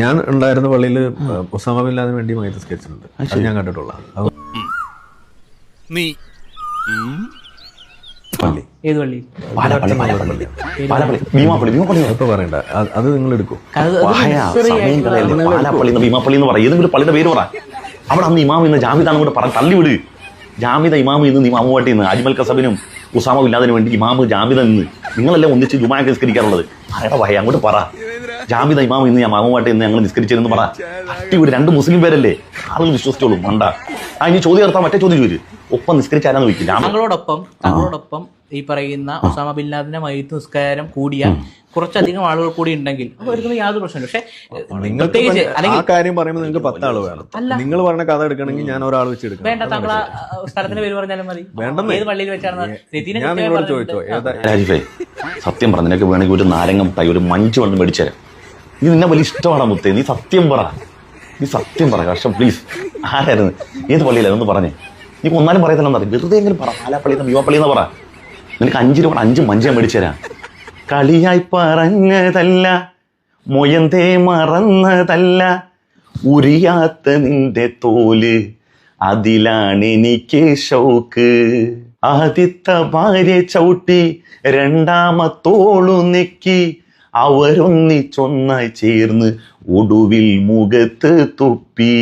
ഞാൻ ഉണ്ടായിരുന്ന പള്ളിയിൽ ബിൻ ലാദിന് വേണ്ടി മൈത്ത് സ്കെച്ച് ഉണ്ട് അത് ഞാൻ കണ്ടിട്ടുള്ള അത് നീ പള്ളി. ഏത് പള്ളി? ഇപ്പൊ പറയണ്ട. അത് അത് നിങ്ങൾ എടുക്കും. ഭീമാപ്പള്ളി എന്ന് പറയും ഏതെങ്കിലും പള്ളിയുടെ പേര് പറ. അവിടെ അന്ന് ഇമാം ഇന്ന് ജാമിതാണ് കൂടെ പറ. തള്ളിവിട് ജാമിത ജാമിദ ഇമാം ഇന്ന് ഇമാമുമായിട്ട് ഇന്ന്. അജ്മൽ കസബിനും ഉസാമ ഇല്ലാതിന് വേണ്ടി ഇമാമ് ജാമിത നിന്ന് നിങ്ങളെല്ലാം ഒന്നിച്ച് ജുമാ നിസ്കരിക്കാറുള്ളത്. ആരുടെ ഭയ അങ്ങോട്ട് പറ. ജാമിദ ഇമാം ഇന്ന് ഞാൻ മാമുമായിട്ട് ഇന്ന് ഞങ്ങൾ നിസ്കരിച്ചിരുന്നു പറ അട്ടി വിട് രണ്ട് മുസ്ലിം പേരല്ലേ? ആളുകൾ വിശ്വസിച്ചോളൂ മണ്ട. ആ ഇനി ചോദ്യം നടത്താൻ മറ്റേ ചോദ്യം ചോദിച്ചു ഒപ്പം നിസ്കരിച്ചാരാന്ന് ചോദിക്കും ഞങ്ങളോടൊപ്പം തങ്ങളോടൊപ്പം ഈ പറയുന്ന ഒസാമ ബിൻ ലാദിന്റെ മൈത്ത് നിസ്കാരം കൂടിയ കുറച്ചധികം ആളുകൾ കൂടി ഉണ്ടെങ്കിൽ അവർക്ക് യാതൊരു പ്രശ്നമില്ല പക്ഷെ നിങ്ങൾ പ്രത്യേകിച്ച് അല്ലെങ്കിൽ കാര്യം പറയുമ്പോൾ നിങ്ങൾക്ക് പത്താൾ വേണം. നിങ്ങൾ പറഞ്ഞ കഥ എടുക്കണമെങ്കിൽ ഞാൻ ഒരാൾ വെച്ച് വേണ്ട താങ്കൾ സ്ഥലത്തിന്റെ പേര് പറഞ്ഞാലും മതി. ഏത് പള്ളിയിൽ വെച്ചാണ് സത്യം പറഞ്ഞു നിനക്ക് വേണമെങ്കിൽ ഒരു നാരങ്ങ മുട്ടായി ഒരു മഞ്ച് വന്ന് മേടിച്ചുതരാം നീ നിന്നെ വലിയ ഇഷ്ടമാണ് മുത്തേ? നീ സത്യം പറ. നീ സത്യം പറ കഷ്ടം പ്ലീസ് ആരായിരുന്നു? ഏത് പള്ളിയിലായിരുന്നു ഒന്ന് പറഞ്ഞേ. നീ ഒന്നാലും പറയത്തില്ല എന്താ വെറുതെ എങ്കിലും പറ? പാലാപ്പള്ളി എന്ന് യുവപ്പള്ളി എന്ന് പറ. നിനക്ക് അഞ്ച് രൂപ അഞ്ച് മഞ്ച് മേടിച്ചു തരാം. കളിയായി പറഞ്ഞതല്ല മൊയന്തേ മറന്നതല്ല ഉരിയാത്ത നിന്റെ തോൽ അതിലാണ് എനിക്ക് ഷൗക്ക് ആദ്യത്തെ ഭാര്യ ചവിട്ടി രണ്ടാമത്തോളു നെക്കി അവരൊന്നിച്ചൊന്നായി ചേർന്ന് ഒടുവിൽ മുഖത്ത് തുപ്പി.